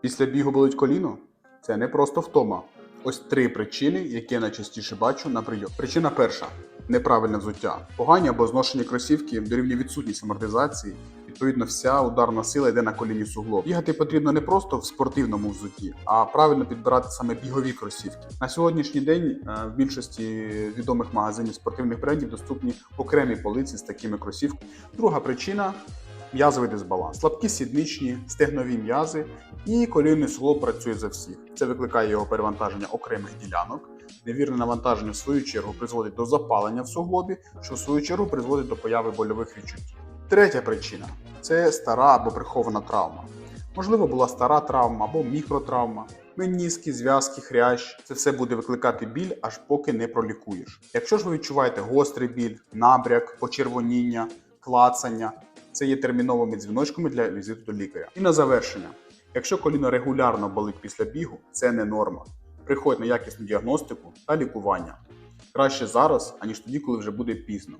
Після бігу болить коліно? Це не просто втома. Ось три причини, які я найчастіше бачу на прийом. Причина перша неправильне взуття. Погані або зношені кросівки дорівнює відсутність амортизації. Відповідно, вся ударна сила йде на коліні суглоб. Бігати потрібно не просто в спортивному взутті, а правильно підбирати саме бігові кросівки. На сьогоднішній день е, в більшості відомих магазинів спортивних брендів доступні окремі полиці з такими кросівками. Друга причина м'язовий дисбаланс. Слабкі сідничні, стегнові м'язи і колінний суглоб працює за всіх. Це викликає його перевантаження окремих ділянок. Невірне навантаження, в свою чергу, призводить до запалення в суглобі, що в свою чергу призводить до появи больових відчуттів. Третя причина це стара або прихована травма. Можливо, була стара травма або мікротравма, меніски, зв'язки, хрящ. Це все буде викликати біль, аж поки не пролікуєш. Якщо ж ви відчуваєте гострий біль, набряк, почервоніння, клацання, це є терміновими дзвіночками для візиту до лікаря. І на завершення, якщо коліно регулярно болить після бігу, це не норма. Приходь на якісну діагностику та лікування. Краще зараз, аніж тоді, коли вже буде пізно.